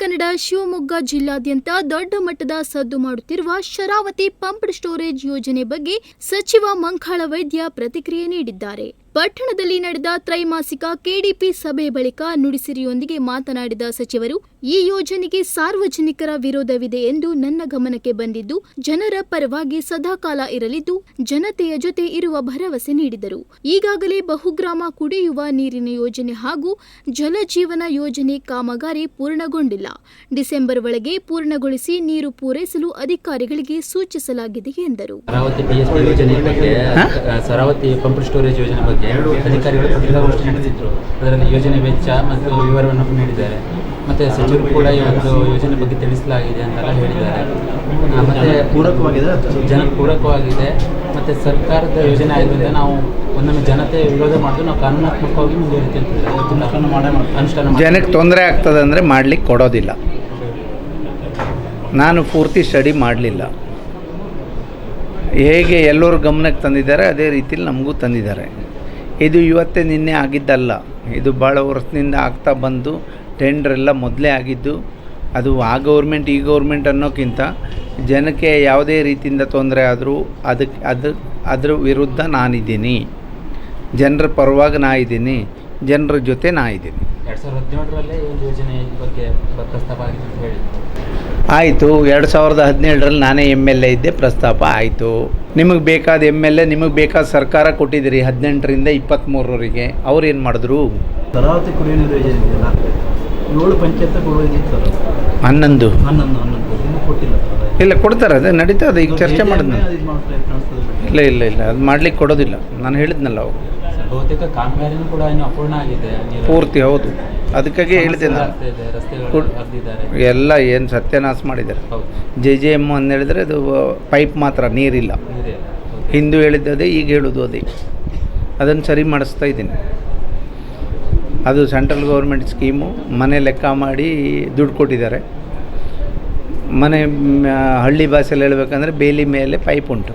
ಕನ್ನಡ ಶಿವಮೊಗ್ಗ ಜಿಲ್ಲಾದ್ಯಂತ ದೊಡ್ಡ ಮಟ್ಟದ ಸದ್ದು ಮಾಡುತ್ತಿರುವ ಶರಾವತಿ ಪಂಪ್ಡ್ ಸ್ಟೋರೇಜ್ ಯೋಜನೆ ಬಗ್ಗೆ ಸಚಿವ ಮಂಕಾಳ ವೈದ್ಯ ಪ್ರತಿಕ್ರಿಯೆ ನೀಡಿದ್ದಾರೆ. ಪಟ್ಟಣದಲ್ಲಿ ನಡೆದ ತ್ರೈಮಾಸಿಕ ಕೆಡಿಪಿ ಸಭೆ ಬಳಿಕ ನುಡಿಸಿರಿಯೊಂದಿಗೆ ಮಾತನಾಡಿದ ಸಚಿವರು ಈ ಯೋಜನೆಗೆ ಸಾರ್ವಜನಿಕರ ವಿರೋಧವಿದೆ ಎಂದು ನನ್ನ ಗಮನಕ್ಕೆ ಬಂದಿದ್ದು ಜನರ ಪರವಾಗಿ ಸದಾಕಾಲ ಇರಲಿದ್ದು ಜನತೆಯ ಜೊತೆ ಇರುವ ಭರವಸೆ ನೀಡಿದರು. ಈಗಾಗಲೇ ಬಹುಗ್ರಾಮ ಕುಡಿಯುವ ನೀರಿನ ಯೋಜನೆ ಹಾಗೂ ಜಲಜೀವನ ಯೋಜನೆ ಕಾಮಗಾರಿ ಪೂರ್ಣಗೊಂಡಿಲ್ಲ. ಡಿಸೆಂಬರ್ ಒಳಗೆ ಪೂರ್ಣಗೊಳಿಸಿ ನೀರು ಪೂರೈಸಲು ಅಧಿಕಾರಿಗಳಿಗೆ ಸೂಚಿಸಲಾಗಿದೆ ಎಂದರು. ಸರಾವತಿ ಪಂಪ್ ಸ್ಟೋರೇಜ್ ಯೋಜನೆ ಬಗ್ಗೆ ಅಧಿಕಾರಿಗಳು ಪತ್ರಿಕಾಗೋಷ್ಠಿ ನಡೆಸಿದ್ರು. ಅದರಲ್ಲಿ ಯೋಜನೆ ವೆಚ್ಚ ಮತ್ತು ವಿವರವನ್ನು ನೀಡಿದ್ದಾರೆ. ಮತ್ತು ಸಚಿವರು ಕೂಡ ಈ ಒಂದು ಯೋಜನೆ ಬಗ್ಗೆ ತಿಳಿಸಲಾಗಿದೆ ಅಂತೆಲ್ಲ ಹೇಳಿದ್ದಾರೆ. ಮತ್ತು ಮತ್ತೆ ಪೂರಕವಾಗಿದೆ ಜನ ಪೂರಕವಾಗಿದೆ. ಮತ್ತು ಸರ್ಕಾರದ ಯೋಜನೆ ಆಗಿದ್ದರಿಂದ ನಾವು ಒಂದೊಮ್ಮೆ ಜನತೆ ವಿರೋಧ ಮಾಡಿದ್ರು. ನಾವು ಕಾನೂನಾತ್ಮಕವಾಗಿ ಮುಂದುವರಿತೀವಿ ಮಾಡೇ ಅನುಷ್ಠಾನ ಜನಕ್ಕೆ ತೊಂದರೆ ಆಗ್ತದೆ ಅಂದರೆ ಮಾಡಲಿಕ್ಕೆ ಕೊಡೋದಿಲ್ಲ. ನಾನು ಪೂರ್ತಿ ಸ್ಟಡಿ ಮಾಡಲಿಲ್ಲ. ಹೇಗೆ ಎಲ್ಲರೂ ಗಮನಕ್ಕೆ ತಂದಿದ್ದಾರೆ ಅದೇ ರೀತಿಲಿ ನಮಗೂ ತಂದಿದ್ದಾರೆ. ಇದು ಇವತ್ತೇ ನಿನ್ನೆ ಆಗಿದ್ದಲ್ಲ. ಇದು ಭಾಳ ವರ್ಷದಿಂದ ಆಗ್ತಾ ಬಂದು ಟೆಂಡರ್ ಎಲ್ಲ ಮೊದಲೇ ಆಗಿದ್ದು, ಅದು ಆ ಗೌರ್ಮೆಂಟ್ ಈ ಗೌರ್ಮೆಂಟ್ ಅನ್ನೋಕ್ಕಿಂತ ಜನಕ್ಕೆ ಯಾವುದೇ ರೀತಿಯಿಂದ ತೊಂದರೆ ಆದರೂ ಅದಕ್ಕೆ ಅದು, ಅದ್ರ ವಿರುದ್ಧ ನಾನಿದ್ದೀನಿ. ಜನರ ಪರವಾಗಿ ನಾ ಇದ್ದೀನಿ ಜನರ ಜೊತೆ ನಾ ಇದ್ದೀನಿ ಎರಡು ಸಾವಿರದ ಹದಿನೇಳರಲ್ಲೇ ಯೋಜನೆ ಬಗ್ಗೆ ಪ್ರಸ್ತಾಪ ಆಗಿದೆ ಅಂತ ಹೇಳಿದ್ರು ಆಯಿತು ಎರಡು ಸಾವಿರದ ಹದಿನೇಳರಲ್ಲಿ ನಾನೇ ಎಂ ಎಲ್ ಎ ಇದ್ದೆ ಪ್ರಸ್ತಾಪ ಆಯಿತು. ನಿಮಗೆ ಬೇಕಾದ ಎಂ ಎಲ್ ಎ ನಿಮಗೆ ಬೇಕಾದ ಸರ್ಕಾರ ಕೊಟ್ಟಿದ್ದೀರಿ ಹದಿನೆಂಟರಿಂದ ಇಪ್ಪತ್ತ್ಮೂರವರೆಗೆ ಅವ್ರು ಏನು ಮಾಡಿದ್ರು? ನೀರು ಯೋಜನೆ ಇದೆಯಲ್ಲ ಏಳು ಪಂಚಾಯತ್ ಕೊಡೋದಿತ್ತು. ಹನ್ನೊಂದು? ಹನ್ನೊಂದು ಹನ್ನೊಂದು. ಇನ್ನೂ ಕೊಟ್ಟಿಲ್ಲ ಇಲ್ಲ ಕೊಡ್ತಾರೆ ಅದೇ ನಡೀತಾ ಅದು ಈಗ ಚರ್ಚೆ ಮಾಡಿದ್ನ ಇಲ್ಲ ಇಲ್ಲ ಇಲ್ಲ. ಅದು ಮಾಡ್ಲಿಕ್ಕೆ ಕೊಡೋದಿಲ್ಲ. ನಾನು ಹೇಳಿದ್ನಲ್ಲ ಅವು ಬಹುತೇಕ ಕಾಮಗಾರಿನೂ ಕೂಡ ಇನ್ನು ಅಪೂರ್ಣ ಆಗಿದೆ. ನೀರು- ಪೂರ್ತಿ ಹೌದು. ಅದಕ್ಕಾಗಿ ಹೇಳಿದೆ ನಾನು. ಆಗ್ತಾ ಇದೆ, ರಸ್ತೆಗಳು ಕೊಡ್- ಅಗ್ದಿದ್ದಾರೆ ಎಲ್ಲ ಏನು ಸತ್ಯನಾಶ ಮಾಡಿದ್ದಾರೆ. ಹೌದು. ಜೆ ಜೆ ಎಂ ಅಂತ ಹೇಳಿದ್ರೆ ಅದು ಪೈಪ್ ಮಾತ್ರ ನೀರಿಲ್ಲ. ನೀರೇ ಇಲ್ಲ. ಹೌದು. ಹಿಂದೂ ಹೇಳಿದ್ದು ಅದೇ ಈಗ ಹೇಳೋದು ಅದೇ. ಅದನ್ನು ಸರಿ ಮಾಡಿಸ್ತಾ ಇದ್ದೀನಿ. ಅದು ಸೆಂಟ್ರಲ್ ಗೌರ್ಮೆಂಟ್ ಸ್ಕೀಮು. ಮನೆ ಲೆಕ್ಕ ಮಾಡಿ ದುಡ್ಡು ಕೊಟ್ಟಿದ್ದಾರೆ. ಮನೆ ಮ್, ಹಳ್ಳಿ ಭಾಷೆಯಲ್ಲಿ ಹೇಳ್ಬೇಕಂದ್ರೆ ಬೇಲಿ ಮೇಲೆ ಪೈಪ್ ಉಂಟು.